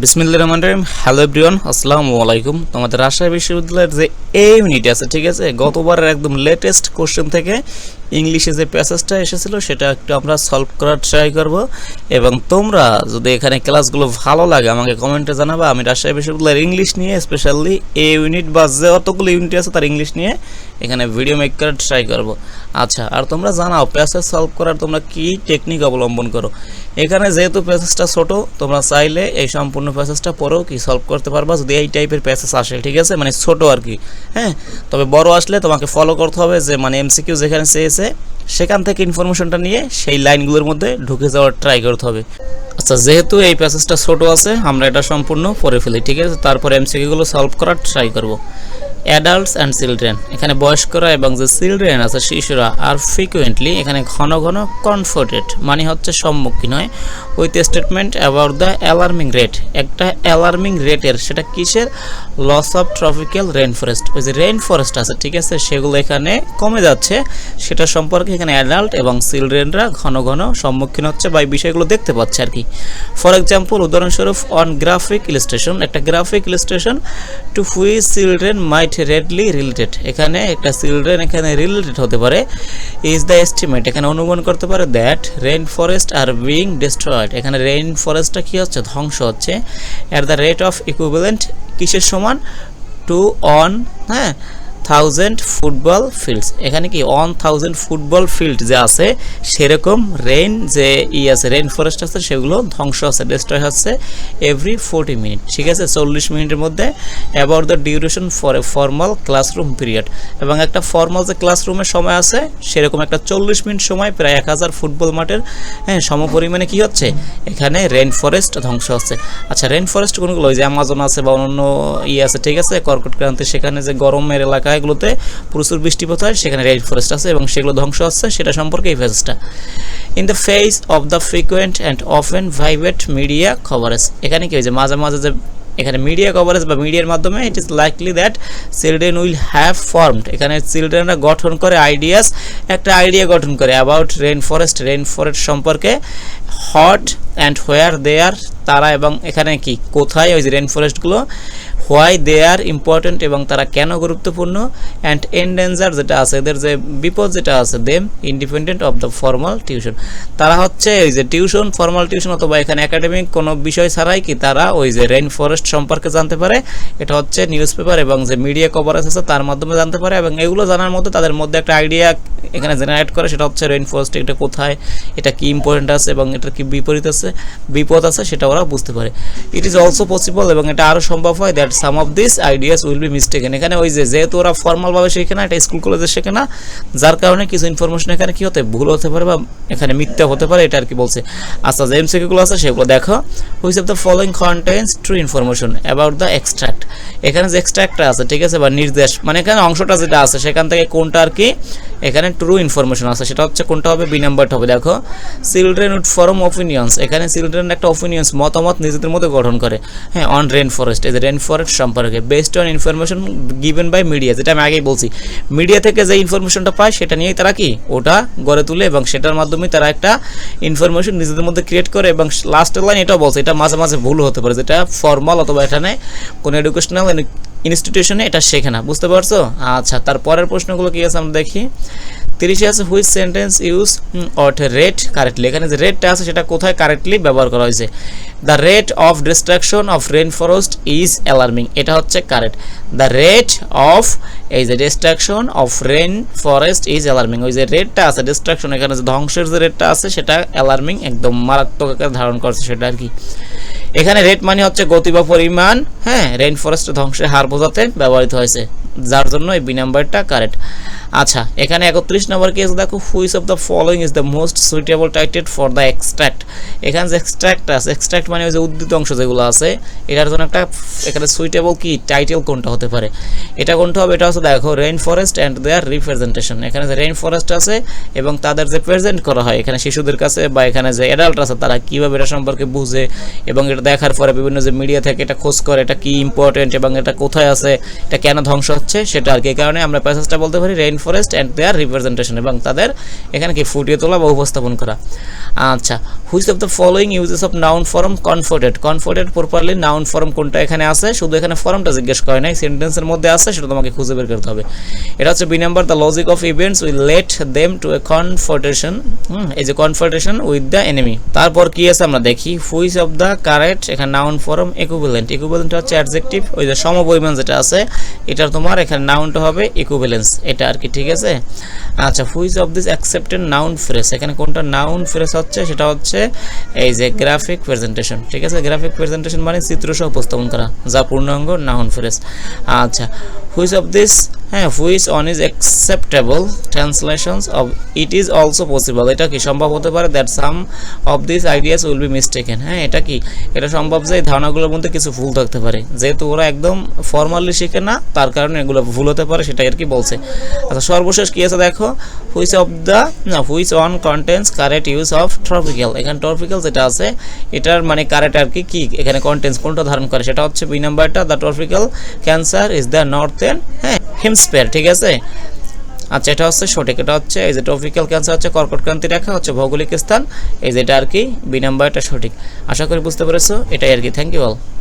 বিসমিল্লা রহমান রহিম। Hello everyone, আসসালামু আলাইকুম। তোমাদের রাজশাহী বিশ্ববিদ্যালয়ের যে এ ইউনিট আছে, ঠিক আছে, গতবারের একদম লেটেস্ট কোশ্চেন থেকে ইংলিশে যে প্যাসেজটা এসেছিল, সেটা একটু আমরা সলভ করার ট্রাই করব। এবং তোমরা যদি এখানে ক্লাসগুলো ভালো লাগে, আমাকে কমেন্টে জানাবা। আমি রাজশাহী বিশ্ববিদ্যালয়ের ইংলিশ নিয়ে স্পেশালি এ ইউনিট বা যে অতগুলো ইউনিট আছে, তার ইংলিশ নিয়ে এখানে ভিডিও মেক করার ট্রাই করব। আচ্ছা আর তোমরা জানাও প্যাসেজ সলভ করার তোমরা কি টেকনিক অবলম্বন করো? এখানে যেহেতু প্যাসেজটা ছোট, তোমরা চাইলে এই সম্পূর্ণ প্যাসেজটা পরেও কি সলভ করতে পারবা, যদি এই টাইপের প্যাসেজ আসে, ঠিক আছে? মানে ছোট আর কি হ্যাঁ? তবে বড় আসলে তোমাকে ফলো করতে হবে যে মানে এমসিকিউ যেখানে চেয়েছে সেখান থেকে ইনফরমেশনটা নিয়ে সেই লাইনগুলোর মধ্যে ঢুকে যাওয়ার ট্রাই করতে হবে। আচ্ছা যেহেতু এই প্যাসেজটা ছোট আছে, আমরা এটা সম্পূর্ণ পরে ফেলি, ঠিক আছে? তারপরে এমসিকিউগুলো সলভ করার ট্রাই করব। অ্যাডাল্টস অ্যান্ড চিলড্রেন এখানে বয়স্করা এবং যে চিলড্রেন আছে, শিশুরা আর ফ্রিকুয়েন্টলি এখানে ঘন ঘন কনফোর্টেড মানে হচ্ছে সম্মুখীন হয়। With statement about the alarming rate একটা অ্যালার্মিং রেটের সেটা কিসের? Loss of tropical rain forest ওই যে রেন ফরেস্ট আছে, ঠিক আছে? সেগুলো এখানে কমে যাচ্ছে। সেটা সম্পর্কে এখানে অ্যাডাল্ট এবং চিলড্রেনরা ঘন ঘন সম্মুখীন হচ্ছে বা এই বিষয়গুলো দেখতে পাচ্ছে আর কি। ফর এক্সাম্পল উদাহরণস্বরূপ অন গ্রাফিক ইলিস্ট্রেশন একটা graphic illustration to which children might readily related. এখানে একটা চিলড্রেন এখানে রিলেটেড হতে পারে। ইজ দ্য এস্টিমেট এখানে অনুমান করতে পারে that rain forest are being destroyed এখানে রেইন ফরেস্টটা কী হচ্ছে? ধ্বংস হচ্ছে। At the rate of equivalent কিসের সমান? টু অন হ্যাঁ? থাউজেন্ড ফুটবল ফিল্ডস এখানে কি ওয়ান থাউজেন্ড ফুটবল ফিল্ড যে আছে, সেরকম রেইন যে ই আছে রেইন ফরেস্ট আছে, সেগুলো ধ্বংস হচ্ছে ডিস্ট্রয় হচ্ছে এভরি ফোর্টি মিনিট ঠিক আছে? চল্লিশ মিনিটের মধ্যে about the duration for a formal classroom period এবং একটা ফর্মাল যে ক্লাসরুমের সময় আছে, সেরকম একটা চল্লিশ মিনিট সময়, প্রায় এক হাজার ফুটবল মাঠের হ্যাঁ সমপরিমাণে কি হচ্ছে? এখানে রেইন ফরেস্ট ধ্বংস হচ্ছে। আচ্ছা রেইন ফরেস্ট কোনগুলো? ওই যে অ্যামাজন আছে বা অন্য ই আছে, ঠিক আছে? কর্কট ক্রান্তি, সেখানে যে গরমের এলাকাগুলোতে প্রচুর বৃষ্টিপাত হয়, সেখানে রেইন ফরেস্ট আছে এবং সেগুলো ধ্বংস হচ্ছে, সেটা সম্পর্কে এই ফেজটা। In the face of the frequent and often vivid media coverage এখানে কি হয়েছে? মাঝে মাঝে যে এখানে মিডিয়া কভারেজ বা মিডিয়ার মাধ্যমে it is likely that children will have formed এখানে চিলড্রেনরা গঠন করে আইডিয়াস একটা আইডিয়া গঠন করে about rain forest rain forest সম্পর্কে what and where they are তারা এবং এখানে কি, কোথায় ওই যে রেইন ফরেস্টগুলো হোয়াই দে আর ইম্পর্টেন্ট এবং তারা কেন গুরুত্বপূর্ণ অ্যান্ড এন্ডেঞ্জার যেটা আছে, এদের যে বিপদ যেটা আছে them independent of the formal tuition তারা হচ্ছে ওই যে টিউশন ফর্মাল টিউশন অথবা এখানে একাডেমিক কোনো বিষয় ছাড়াই কি তারা ওই যে রেইন ফরেস্ট সম্পর্কে জানতে পারে। এটা হচ্ছে নিউজ পেপার এবং যে মিডিয়া কভারেজ আছে তার মাধ্যমে জানতে পারে এবং এগুলো জানার মধ্যে তাদের মধ্যে একটা আইডিয়া এখানে জেনারেট করে, সেটা হচ্ছে রেইন ফরেস্ট এটা কোথায়, এটা কি ইম্পর্টেন্ট আছে এবং এটার কি বিপরীত আছে, বিপদ আছে সেটা ওরা বুঝতে পারে। ইট ইজ অলসো পসিবল এবং এটা আরও সম্ভব হয় that some of this ideas will be mistaken এখানে ওই যে, যেহেতু ওরা ফর্মালভাবে শেখে না, এটা স্কুল কলেজে শেখে না, যার কারণে কিছু ইনফরমেশন এখানে কী হতে ভুল হতে পারে বা এখানে মিথ্যা হতে পারে, এটা আর কি বলছে। আচ্ছা যে এমসিকিউগুলো আছে, সেগুলো দেখো। Which of the following contains true information about the extract এখানে যে এক্সট্রাক্টটা আছে, ঠিক আছে, বা নির্দেশ মানে এখানে অংশটা যেটা আছে, সেখান থেকে কোনটা আর কি, এখানে ট্রু ইনফরমেশন আছে। সেটা হচ্ছে কোনটা হবে, বি নাম্বারটা হবে। দেখো চিলড্রেন উড ফরম অপিনিয়ন্স এখানে চিলড্রেন একটা অপিনিয়ন্স মতামত নিজেদের মধ্যে গঠন করে। হ্যাঁ অন রেন ফরেস্ট এই যে রেন ফরেস্ট সম্পর্কে based on information given by media যেটা আমি আগেই বলছি। মিডিয়া থেকে যে ইনফরমেশনটা পায়, সেটা নিয়েই তারা কি? ওটা গড়ে তুলে এবং সেটার মাধ্যমে তারা একটা ইনফরমেশন নিজেদের মধ্যে ক্রিয়েট করে এবং লাস্টের লাইন এটাও বলছে, এটা মাঝে মাঝে ভুল হতে পারে, যেটা ফর্মাল অথবা এখানে কোনো এডুকেশনাল ইনস্টিটিউশনে এটা শেখে না, বুঝতে পারছ? আচ্ছা তারপরের প্রশ্নগুলো কি আছে আমরা দেখি। তিরিশে আছে which sentence use ought rate correctly. এখানে যে রেটটা আছে সেটা কোথায় কারেক্টলি ব্যবহার করা হয়েছে? The rate of destruction of rain forest is alarming. এটা হচ্ছে কারেক্ট। দ্য রেট অফ, এই যে destruction of rain forest is alarming. ওই যে রেটটা আছে, ডিস্ট্রাকশন, এখানে যে ধ্বংসের যে রেটটা আছে, সেটা অ্যালার্মিং, একদম মারাত্মক আকার ধারণ করছে সেটা আর কি। এখানে রেট মানে হচ্ছে গতি বা পরিমাণ হ্যাঁ রেইন ফরেস্ট ধ্বংসের হার বোঝাতে ব্যবহৃত হয়েছে। যার জন্য এই বি নাম্বারটা কারেক্ট আচ্ছা এখানে একত্রিশ নম্বর কেস দেখো which of the following is the most suitable title for the extract এখানে যে এক্সট্রাক্ট আছে এক্সট্রাক্ট মানে ওই যে উদ্ভিদ অংশ যেগুলো আছে, এটার জন্য একটা এখানে সুইটেবল কি? টাইটেল কোনটা হতে পারে? এটা কোনটা হবে? এটা হচ্ছে দেখো rain forest and their representation এখানে যে রেইন ফরেস্ট আছে এবং তাদের যে প্রেজেন্ট করা হয়, এখানে শিশুদের কাছে বা এখানে যে অ্যাডাল্ট আছে, তারা কীভাবে এটা সম্পর্কে বুঝে এবং এটা দেখার পরে বিভিন্ন যে মিডিয়া থেকে এটা খোঁজ করে, এটা কি ইম্পর্টেন্ট এবং এটা কোথায় আছে, এটা কেন ধ্বংস হচ্ছে, সেটা আর কি কারণে আমরা প্যাসেজটা বলতে পারি rain forest and their representation এবং তাদের এখানে কি ফুটিয়ে তোলা বা উপস্থাপন করা। আচ্ছা which of the following uses of noun form confronted confronted properly noun form কোনটা এখানে আছে? শুধু এখানে ফর্মটা জিজ্ঞেস করে নাই সেন্টেন্সের মধ্যে আছে, সেটা তোমাকে খুঁজে বের করতে হবে। এটা হচ্ছে B number the logic of events will lead them to a confrontation এই যে কনফোর্টেশন উইথ দ্য এনিমি তারপর কি আছে আমরা দেখি হুইচ অফ দ্য কারেক্ট এখানে নাউন ফর্ম ইকুইভ্যালেন্ট ইকুইভ্যালেন্ট হচ্ছে অ্যাডজেক্টিভ ওই যে সমপরিমাণ যেটা আছে, এটার তোমার এখানে নাউনটা হবে ইকুইভ্যালেন্স এটা আর কি ঠিক আছে? আচ্ছা which of this accepted noun phrase এখানে কোনটা নাউন ফ্রেস হচ্ছে? সেটা হচ্ছে এই যে গ্রাফিক প্রেজেন্টেশন ঠিক আছে? গ্রাফিক প্রেজেন্টেশন মানে চিত্রসহ উপস্থাপন করা, যা পূর্ণাঙ্গ নাউন ফ্রেস আচ্ছা হুইচ অফ দিস হ্যাঁ which one is acceptable translations of it is also possible এটা কি সম্ভব হতে পারে that some of this ideas will be mistaken হ্যাঁ এটা কি? এটা সম্ভব যে এই ধারণাগুলোর মধ্যে কিছু ভুল থাকতে পারে। যেহেতু ওরা একদম ফর্মালি শিখে না, তার কারণে এগুলো ভুল হতে পারে, সেটাই আর কি বলছে। আচ্ছা সর্বশেষ কি আছে দেখো? হুইচ অফ দ্য না which one contains correct use of tropical এখানে ট্রপিক্যাল যেটা আছে, এটার মানে কারেক্ট আর কি কি? এখানে কন্টেন্টস কোনটা ধারণ করে? সেটা হচ্ছে বি নাম্বারটা the tropical cancer is the northern হ্যাঁ হিমস্পেয়ার ঠিক আছে? আচ্ছা এটা হচ্ছে সঠিক, এটা হচ্ছে এই যে ট্রপিক্যাল ক্যান্সার হচ্ছে কর্কটক্রান্তি রেখা হচ্ছে ভৌগোলিক স্থান, এই যেটা আর কি বি নাম্বারটা সঠিক। আশা করি বুঝতে পেরেছ, এটাই আর কি থ্যাংক ইউ অল